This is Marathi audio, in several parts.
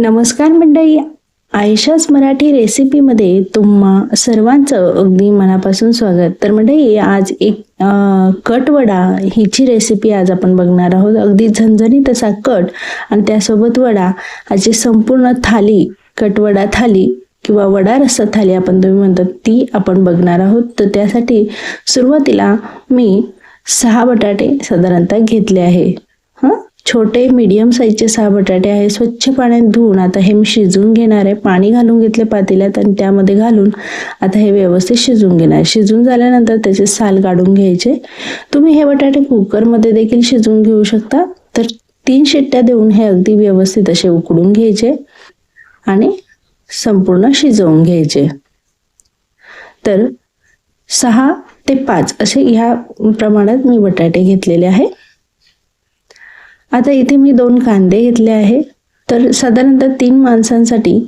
नमस्कार मंडळी. आयशाच मराठी रेसिपीमध्ये तुम्हा सर्वांचं अगदी मनापासून स्वागत. तर मंडळी आज एक कटवडा हिची रेसिपी आज आपण बघणार आहोत. अगदी झणझणीत असा कट आणि त्यासोबत वडा. अशी संपूर्ण थाली कटवडा थाली किंवा वडा रस्सा थाली आपण तुम्ही म्हणतात ती आपण बघणार आहोत. तर त्यासाठी सुरुवातीला मी सहा बटाटे साधारणतः घेतले आहे. छोटे मीडियम साईजचे सहा बटाटे आहे स्वच्छ पाण्यात धुवून आता हे मी शिजवून घेणार आहे. पाणी घालून घेतले पातेल्यात आणि त्यामध्ये घालून आता हे व्यवस्थित शिजवून घेणार शिजून झाल्यानंतर त्याचे साल काढून घ्यायचे. तुम्ही हे बटाटे कुकरमध्ये देखील शिजवून घेऊ शकता. तर तीन शिट्ट्या देऊन हे अगदी व्यवस्थित असे उकडून घ्यायचे आणि संपूर्ण शिजवून घ्यायचे. तर सहा ते पाच असे ह्या प्रमाणात मी बटाटे घेतलेले आहे. आता इथे मी दोन कांदे घेतले आहे. तर साधारणतः तीन माणसांसाठी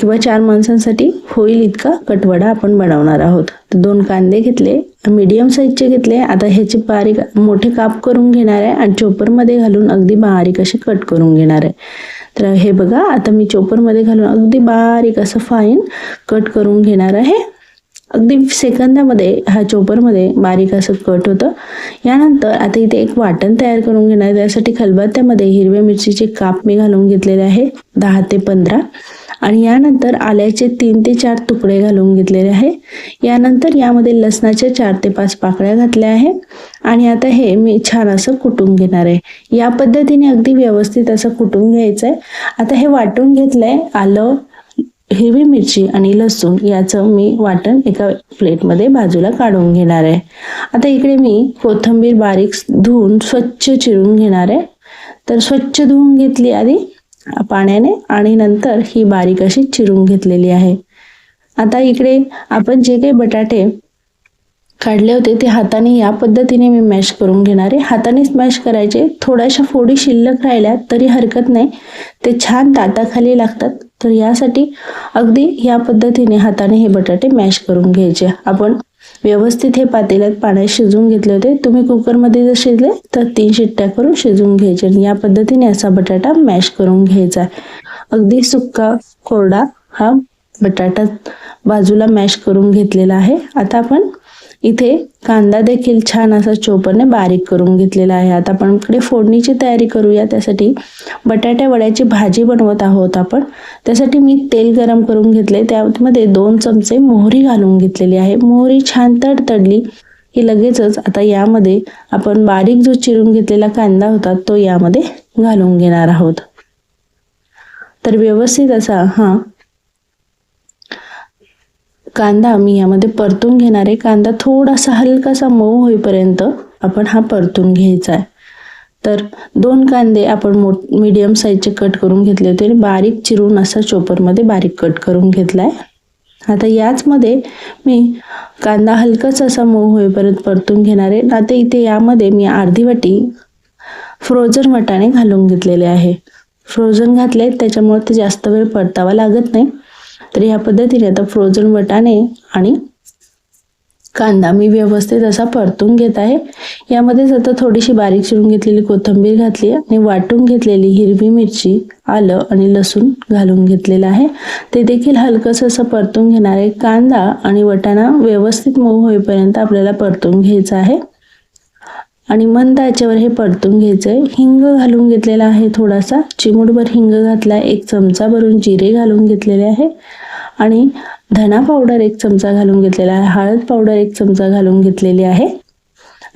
किंवा चार माणसांसाठी होईल इतका कटवडा आपण बनवणार आहोत. तर दोन कांदे घेतले मीडियम साईजचे घेतले. आता ह्याचे बारीक मोठे काप करून घेणार आहे आणि चोपरमध्ये घालून अगदी बारीक असे कट करून घेणार आहे. तर हे बघा आता मी चोपरमध्ये घालून अगदी बारीक असं फाईन कट करून घेणार आहे. अगदी सेकंदामध्ये हा चोपरमध्ये बारीक असं कट होतं. यानंतर आता इथे एक वाटण तयार करून घेणार आहे. त्यासाठी खलबत्त्यामध्ये हिरव्या मिरचीचे काप मी घालून घेतलेले आहे दहा ते पंधरा. आणि यानंतर आल्याचे तीन ते चार तुकडे घालून घेतलेले आहे. यानंतर यामध्ये लसणाच्या चार ते पाच पाकळ्या घातल्या आहे. आणि आता हे मी छान असं कुटून घेणार आहे. या पद्धतीने अगदी व्यवस्थित असं कुटून घ्यायचं आहे आता हे वाटून घेतलंय आलं हिरवी मिरची आणि लसूण याचं मी वाटण एका प्लेटमध्ये बाजूला काढून घेणार आहे. आता इकडे मी कोथिंबीर बारीक धुवून स्वच्छ चिरून घेणार आहे. तर स्वच्छ धुवून घेतली आधी पाण्याने आणि नंतर ही बारीक अशी चिरून घेतलेली आहे. आता इकडे आपण जे काही बटाटे काढले होते ते हाताने या पद्धतीने मी मॅश करून घेणार. आहे हातानेच मॅश करायचे. थोड्याशा फोडी शिल्लक राहिल्या तरी हरकत नाही. ते छान ताटाखाली लागतात. तर यासाठी अगदी या पद्धतीने हाताने हे बटाटे मॅश करून घ्यायचे. आपण व्यवस्थित हे पातेल्यात पाण्यात शिजवून घेतले होते. तुम्ही कुकरमध्ये जर शिजले तर तीन शिट्ट्या करून शिजवून घ्यायचे आणि या पद्धतीने असा बटाटा मॅश करून घ्यायचा. अगदी सुक्का कोरडा हा बटाटा बाजूला मॅश करून घेतलेला आहे. आता आपण इथे कांदा देखील छान असा चोपरने बारीक करून घेतलेला आहे. आता आपण इकडे फोडणीची तयारी करूया. त्यासाठी बटाट्या वड्याची भाजी बनवत आहोत आपण. त्यासाठी मी तेल गरम करून घेतले. त्यामध्ये दोन चमचे मोहरी घालून घेतलेली आहे. मोहरी छान तडतडली की लगेचच आता यामध्ये आपण बारीक जो चिरून घेतलेला कांदा होता तो यामध्ये घालून घेणार आहोत. तर व्यवस्थित असा हा कांदा मी यामध्ये परतून घेणार आहे. कांदा थोडासा हलकासा मऊ होईपर्यंत आपण हा परतून घ्यायचा आहे. तर दोन कांदे आपण मोठ मीडियम साईजचे कट करून घेतले होते आणि बारीक चिरून असा चोपरमध्ये बारीक कट करून घेतला आहे आता याचमध्ये मी कांदा हलकाच असा मऊ होईपर्यंत परतून घेणार आहे. आता इथे यामध्ये मी अर्धी वाटी फ्रोझन वटाणे घालून घेतलेले आहे. फ्रोझन घातले त्याच्यामुळे ते जास्त वेळ परतावा लागत नाही. तर या पद्धतीने आता फ्रोझन वटाणे आणि कांदा मी व्यवस्थित असा परतून घेत आहे. यामध्येच आता थोडीशी बारीक चिरून घेतलेली कोथिंबीर घातली आणि वाटून घेतलेली हिरवी मिरची आलं आणि लसूण घालून घेतलेलं आहे. ते देखील हलकंसं असं परतून घेणार आहे कांदा आणि वटाणा व्यवस्थित मऊ होईपर्यंत आपल्याला परतून घ्यायचं आहे. आणि मंद याच्यावर हे परतून घ्यायचं आहे हिंग घालून घेतलेला आहे थोडासा. चिमूटभर हिंग घातला एक चमचा भरून जिरे घालून घेतलेले आहे. आणि धना पावडर एक चमचा घालून घेतलेला आहे. हळद पावडर एक चमचा घालून घेतलेली आहे.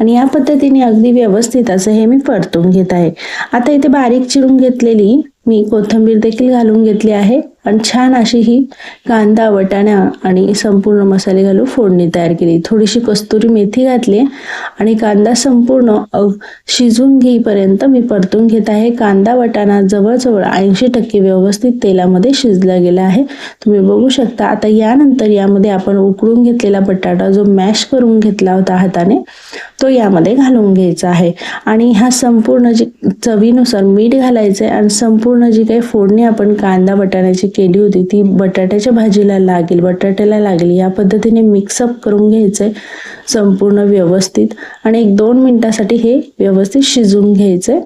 आणि या पद्धतीने अगदी व्यवस्थित असं हे मी परतून घेत आहे. आता इथे बारीक चिरून घेतलेली मी कोथिंबीर देखील घालून घेतली आहे. आणि छान अशी ही कांदा वटाणा आणि संपूर्ण मसाले घालून फोडणी तयार केली. थोडीशी कस्तुरी मेथी घातली आणि कांदा संपूर्ण शिजून घेईपर्यंत मी परतून घेत आहे. कांदा वटाणा जवळजवळ ऐंशी टक्के व्यवस्थित तेलामध्ये शिजला गेला आहे. तुम्ही बघू शकता आता यानंतर यामध्ये आपण उकळून घेतलेला बटाटा जो मॅश करून घेतला होता हाताने तो यामध्ये घालून घ्यायचा आहे. आणि हा संपूर्ण जी चवीनुसार मीठ घालायचं आहे आणि संपूर्ण जी काही फोडणी आपण कांदा बटाट्याची केली होती ती बटाट्याच्या भाजीला लागेल बटाट्याला लागेल या पद्धतीने मिक्सअप करून घ्यायचं आहे संपूर्ण व्यवस्थित. आणि एक दोन मिनटासाठी हे व्यवस्थित शिजवून घ्यायचं आहे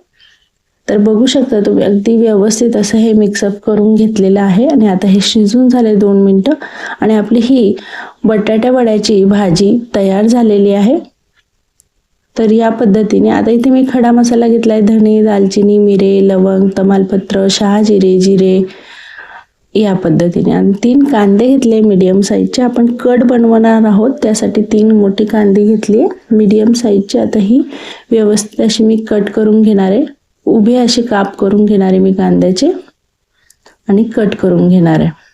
तर बघू शकता तुम्ही अगदी व्यवस्थित असं हे मिक्सअप करून घेतलेलं आहे. आणि आता हे शिजून झाले दोन मिनटं. आणि आपली ही बटाट्या वड्याची भाजी तयार झालेली आहे. तर या पद्धतीने आता इथे मी खडा मसाला घेतलाय. धणे दालचिनी मिरे लवंग तमालपत्र शहाजिरे जिरे या पद्धतीने. आणि तीन कांदे घेतले मीडियम साईजचे आपण कट बनवणार आहोत. त्यासाठी तीन मोठी कांदे घेतली मीडियम साईजचे आता ही व्यवस्थित अशी मी कट करून घेणार आहे. उभे असे काप करून घेणार आहे मी कांद्याचे. आणि कट करून घेणार आहे.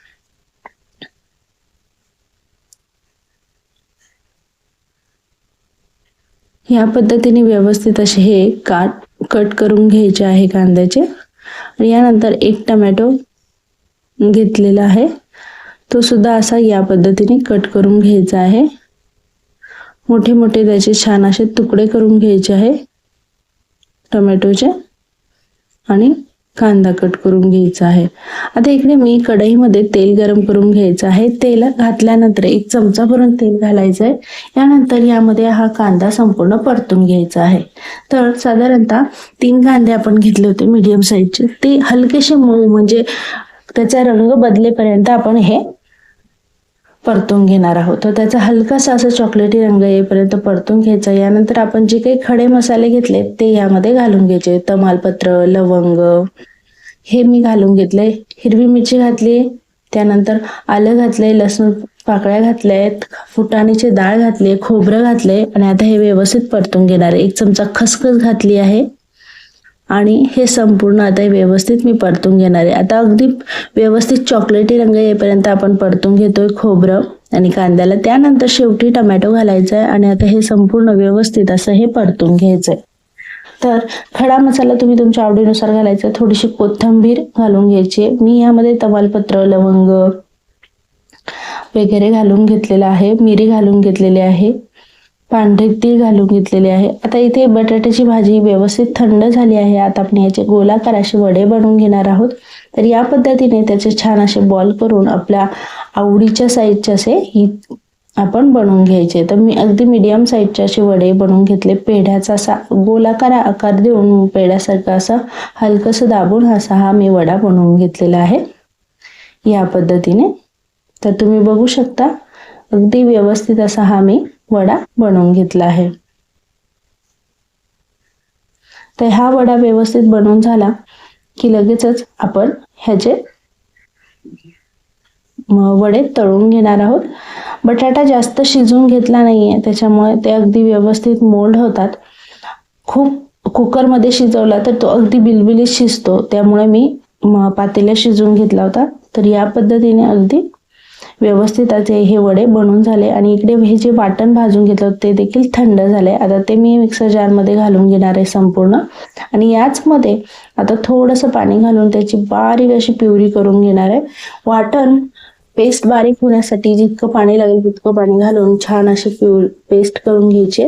या पद्धतीने व्यवस्थित असे हे काट कट करून घ्यायचे आहे कांद्याचे. आणि यानंतर एक टमॅटो घेतलेला आहे. तो सुद्धा असा या पद्धतीने कट करून घ्यायचा आहे. मोठे मोठे त्याचे छान असे तुकडे करून घ्यायचे आहे टोमॅटोचे. आणि कांदा कट करून घ्यायचा आहे. आता इकडे मी कढईमध्ये तेल गरम करून घ्यायचं आहे. तेल घातल्यानंतर एक चमचा भरून तेल घालायचं आहे यानंतर यामध्ये हा कांदा संपूर्ण परतून घ्यायचा आहे. तर साधारणतः तीन कांदे आपण घेतले होते मीडियम साईजचे ते हलकेसे मऊ म्हणजे त्याचा रंग बदलेपर्यंत आपण हे परतून घेणार आहोत. तर त्याचा हलकासा असा चॉकलेटी रंग येईपर्यंत परतून घ्यायचा. यानंतर आपण जे काही खडे मसाले घेतले ते यामध्ये घालून घ्यायचे. तमालपत्र लवंग हे मी घालून घेतले. हिरवी मिरची घातली. त्यानंतर आलं घातले लसूण पाकळ्या घातल्या आहेत फुटाण्याची डाळ घातली खोबरं घातले आणि आता हे व्यवस्थित परतून घेणार आहे. एक चमचा खसखस घातली आहे. आणि हे संपूर्ण आता व्यवस्थित मी परतून घेणार आहे. आता अगदी व्यवस्थित चॉकलेटी रंग येईपर्यंत आपण परतून घेतोय खोबरं आणि कांद्याला. त्यानंतर शेवटी टमॅटो घालायचा आहे आणि आता हे संपूर्ण व्यवस्थित असं हे परतून घ्यायचंय. तर खडा मसाला तुम्ही तुमच्या आवडीनुसार घालायचा. थोडीशी कोथिंबीर घालून घ्यायची मी यामध्ये तमालपत्र लवंग वगैरे घालून घेतलेलं आहे. मिरी घालून घेतलेली आहे. पांढरे तीळ घालून घेतलेले आहे. आता इथे बटाट्याची भाजी व्यवस्थित थंड झाली आहे. आता आपण याचे गोलाकार असे वडे बनवून घेणार आहोत. तर या पद्धतीने त्याचे छान असे बॉल करून आपल्या आवडीच्या साईजचे असे ही आपण बनवून घ्यायचे. तर मी अगदी मीडियम साईजचे असे वडे बनवून घेतले. पेढ्याचा असा गोलाकार आकार देऊन पेढ्यासारखा असा हलकस दाबून असा हा मी वडा बनवून घेतलेला आहे. या पद्धतीने. तर तुम्ही बघू शकता. अगदी व्यवस्थित असा हा मी वडा बनवून घेतला आहे. तर हा वडा व्यवस्थित बनवून झाला की लगेचच आपण ह्याचे वडे तळून घेणार आहोत. बटाटा जास्त शिजून घेतला नाहीये त्याच्यामुळे ते अगदी व्यवस्थित मोल्ड होतात. खूप कुकरमध्ये शिजवला तर तो अगदी बिलबिलीत शिजतो त्यामुळे मी पातेल्या शिजवून घेतला होता. तर या पद्धतीने अगदी व्यवस्थित असे हे वडे बनून झाले आणि इकडे हे जे वाटण भाजून घेतलं ते देखील थंड झाले. आता ते मी मिक्सर जारमध्ये घालून घेणार आहे संपूर्ण. आणि याचमध्ये आता थोडंसं पाणी घालून त्याची बारीक अशी प्युरी करून घेणार आहे. वाटण पेस्ट बारीक होण्यासाठी जितकं पाणी लागेल तितकं पाणी घालून छान अशी प्युर पेस्ट करून घ्यायची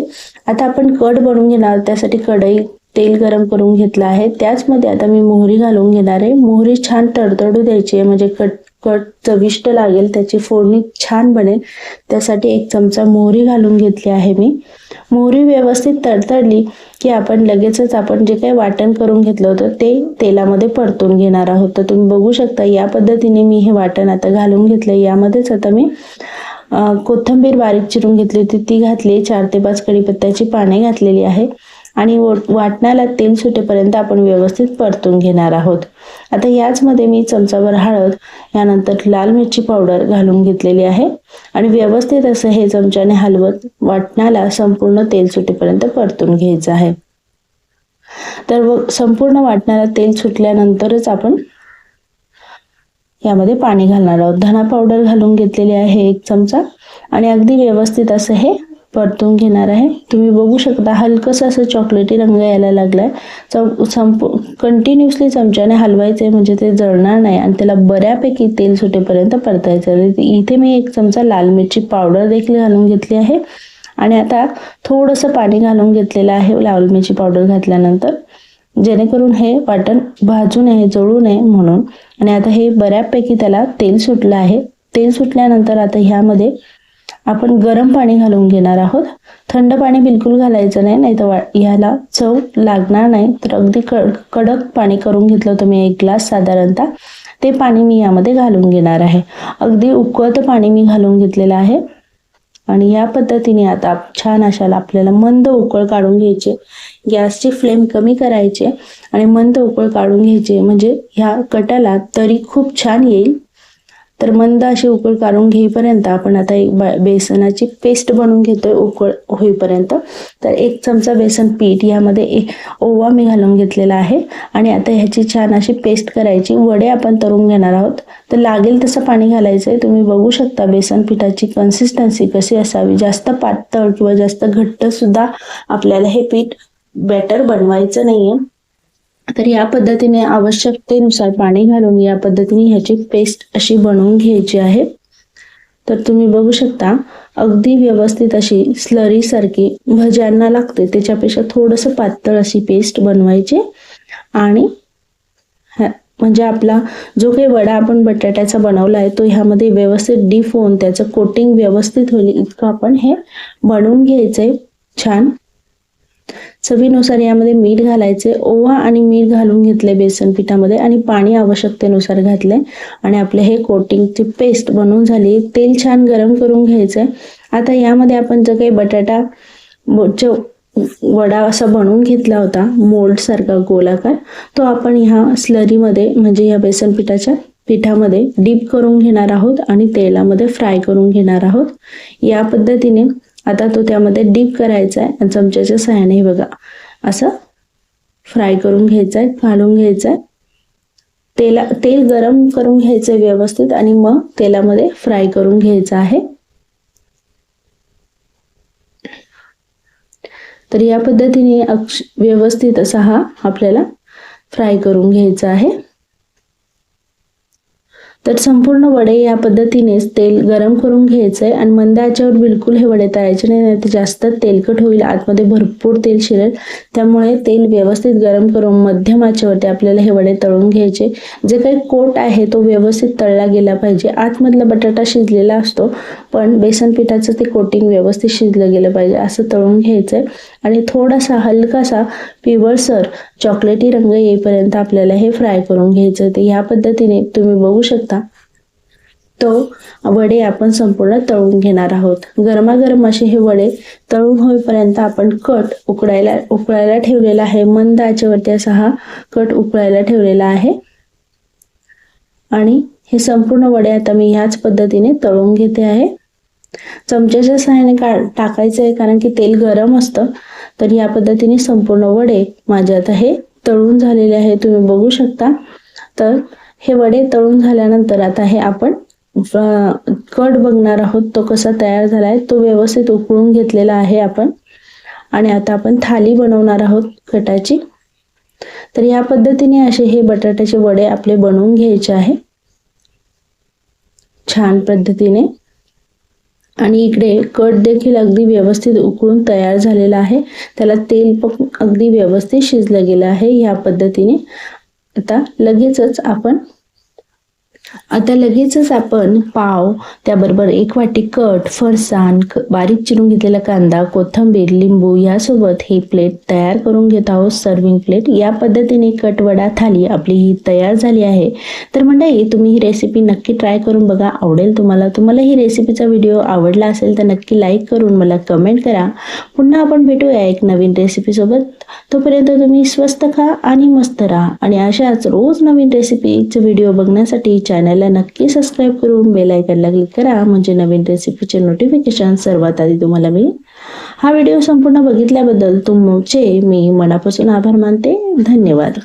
आता आपण कट बनवून घेणार त्यासाठी कढई तेल गरम करून घेतलं आहे. त्याचमध्ये आता मी मोहरी घालून घेणार आहे. मोहरी छान तडतडू द्यायची आहे म्हणजे कट कट चविष्ट लागेल त्याची फोडणी छान बनेल. त्यासाठी एक चमचा मोहरी घालून घेतली आहे मी. मोहरी व्यवस्थित तडतडली की आपण लगेचच आपण जे काही वाटण करून घेतलं होतं ते तेलामध्ये परतून घेणार आहोत. तर तुम्ही बघू शकता या पद्धतीने मी हे वाटण आता घालून घेतलं यामध्येच आता मी कोथंबीर बारीक चिरून घेतली होती. ती घातली चार ते पाच कडीपत्त्याची पाने घातलेली आहे. आणि वाटणाला तेल सुटेपर्यंत आपण व्यवस्थित परतून घेणार आहोत. आता याचमध्ये मी चमचाभर हळद यानंतर लाल मिरची पावडर घालून घेतलेली आहे आणि व्यवस्थित असं हे चमच्याने हलवत वाटणाला संपूर्ण तेल सुटेपर्यंत परतून घ्यायचं आहे. तर संपूर्ण वाटणाला तेल सुटल्यानंतरच आपण यामध्ये पाणी घालणार आहोत. धना पावडर घालून घेतलेली आहे एक चमचा आणि अगदी व्यवस्थित असं हे परतून घेणार आहे. तुम्ही बघू शकता हलकंसं असं चॉकलेटी रंग यायला लागलाय. चम संप कंटिन्युअसली चमच्याने हलवायचं आहे म्हणजे ते जळणार नाही आणि त्याला बऱ्यापैकी तेल सुटेपर्यंत परतायचं इथे मी एक चमचा लाल मिरची पावडर देखील घालून घेतली आहे. आणि आता थोडंसं पाणी घालून घेतलेलं आहे लाल मिरची पावडर घातल्यानंतर. जेणेकरून हे वाटण भाजू नये जळू नये म्हणून. आणि आता हे बऱ्यापैकी त्याला तेल सुटलं आहे. तेल सुटल्यानंतर आता ह्यामध्ये आपण गरम पाणी घालून घेणार आहोत. थंड पाणी बिलकुल घालायचं नाही नाही तर ह्याला चव लागणार नाही. तर अगदी कड कडक पाणी करून घेतलं होतं मी एक ग्लास साधारणतः. ते पाणी मी यामध्ये घालून घेणार आहे. अगदी उकळतं पाणी मी घालून घेतलेलं आहे. आणि या पद्धतीने आता छान अशाला आपल्याला मंद उकळ काढून घ्यायचे. गॅसची फ्लेम कमी करायचे आणि मंद उकळ काढून घ्यायचे. म्हणजे ह्या कटाला तरी खूप छान येईल. तर मंद अशी उकळ काढून घेईपर्यंत आपण आता एक बेसनाची पेस्ट बनवून घेतोय उकळ होईपर्यंत. तर एक चमचा बेसन पीठ यामध्ये एक ओवा मी घालून घेतलेला आहे. आणि आता ह्याची छान अशी पेस्ट करायची. वडे आपण तळून घेणार आहोत. तर लागेल तसं पाणी घालायचं आहे तुम्ही बघू शकता बेसन पिठाची कन्सिस्टन्सी कशी असावी. जास्त पातळ किंवा जास्त घट्ट सुद्धा आपल्याला हे पीठ बॅटर बनवायचं नाही आहे तर या पद्धतीने आवश्यकतेनुसार पाणी घालून या पद्धतीने ह्याची पेस्ट अशी बनवून घ्यायची आहे. तर तुम्ही बघू शकता अगदी व्यवस्थित अशी स्लरी सारखी भज्यांना लागते त्याच्यापेक्षा थोडंसं पातळ अशी पेस्ट बनवायची. आणि म्हणजे आपला जो काही वडा आपण बटाट्याचा बनवला आहे तो ह्यामध्ये व्यवस्थित डीप होऊन त्याचं कोटिंग व्यवस्थित होईल इतकं आपण हे बनवून घ्यायचंय. छान. चवीनुसार यामध्ये मीठ घालायचे ओवा आणि मीठ घालून घेतले बेसन पिठामध्ये आणि पाणी आवश्यकतेनुसार घातले आणि आपले हे कोटिंगची पेस्ट बनवून झाली. तेल छान गरम करून घ्यायचंय. आता यामध्ये आपण जो काही बटाटा वडा असा बनवून घेतला होता मोल्ड सारखा गोलाकार तो आपण ह्या स्लरीमध्ये म्हणजे या बेसन पिठाच्या पिठामध्ये डीप करून घेणार आहोत आणि तेलामध्ये फ्राय करून घेणार आहोत. या पद्धतीने आता तो त्यामध्ये डीप करायचा आहे आणि चमच्याच्या सहाय्याने बघा. असं फ्राय करून घ्यायचं आहे घालून घ्यायचं आहे तेला तेल गरम करून घ्यायचं आहे व्यवस्थित आणि मग तेलामध्ये फ्राय करून घ्यायचं आहे. तर या पद्धतीने अक्ष व्यवस्थित असा हा आपल्याला फ्राय करून घ्यायचा आहे. तर संपूर्ण वडे या पद्धतीनेच तेल गरम करून घ्यायचंय आणि मंद आचेवर बिलकुल हे वडे तळायचे नाही नाही तर जास्त तेलकट होईल आतमध्ये भरपूर तेल शिरेल. त्यामुळे तेल व्यवस्थित गरम करून मध्यम आचेवरती आपल्याला हे वडे तळून घ्यायचे. जे काही कोट आहे तो व्यवस्थित तळला गेला पाहिजे. आतमधला बटाटा शिजलेला असतो पण बेसन पिठाचं ते कोटिंग व्यवस्थित शिजलं गेलं पाहिजे असं तळून घ्यायचंय. आणि थोडासा हलकासा पिवळसर चॉकलेटी रंग येईपर्यंत आपल्याला हे फ्राय करून घ्यायचं. ते ह्या पद्धतीने तुम्ही बघू शकता. तो वडे आपण संपूर्ण तळून घेणार आहोत. गरमागरम असे हे वडे तळून होईपर्यंत आपण कट उकडायला उकळायला ठेवलेला आहे. मंद आचेवरती असा हा कट उकळायला ठेवलेला आहे. आणि हे संपूर्ण वडे आता मी ह्याच पद्धतीने तळून घेते आहे. चमच्याच्या सहाय्याने का टाकायचं आहे कारण की तेल गरम असतं. तर या पद्धतीने संपूर्ण वडे माझे आता हे तळून झालेले आहे तुम्ही बघू शकता. तर हे वडे तळून झाल्यानंतर आता हे आपण कट बघणार आहोत तो कसा तयार झाला आहे तो व्यवस्थित उकळून घेतलेला आहे आपण. आणि आता आपण थाली बनवणार आहोत कटाची. तर या पद्धतीने असे हे बटाट्याचे वडे आपले बनवून घ्यायचे आहे. छान पद्धतीने. आणि इकडे कट देखील अगदी व्यवस्थित उकळून तयार झालेला आहे. त्याला तेल पण अगदी व्यवस्थित शिजलं गेलं आहे. ह्या पद्धतीने आता लगेचच आपण आता लगेचच आपण पाव त्याबरोबर एक वाटी कट फरसाण बारीक चिरून घेतलेला कांदा कोथंबीर लिंबू यासोबत हे प्लेट तयार करून घेत आहोत. सर्विंग प्लेट या पद्धतीने कटवडा थाली आपली ही तयार झाली आहे. तर मंडळी तुम्ही ही रेसिपी नक्की ट्राय करून बघा. आवडेल तुम्हाला. तुम्हाला ही रेसिपीचा व्हिडिओ आवडला असेल तर नक्की लाईक करून मला कमेंट करा. पुन्हा आपण भेटूया एक नवीन रेसिपीसोबत तोपर्यंत तुम्ही स्वस्त खा आणि मस्त राहा. आणि अशाच रोज नवीन रेसिपीचे व्हिडिओ बघण्यासाठी चॅनलला नक्की सबस्क्राईब करून बेल आयकनला क्लिक करा. म्हणजे नवीन रेसिपीचे नोटिफिकेशन सर्वात आधी तुम्हाला मिळेल. हा व्हिडिओ संपूर्ण बघितल्याबद्दल तुमचे मी मनापासून आभार मानते. धन्यवाद.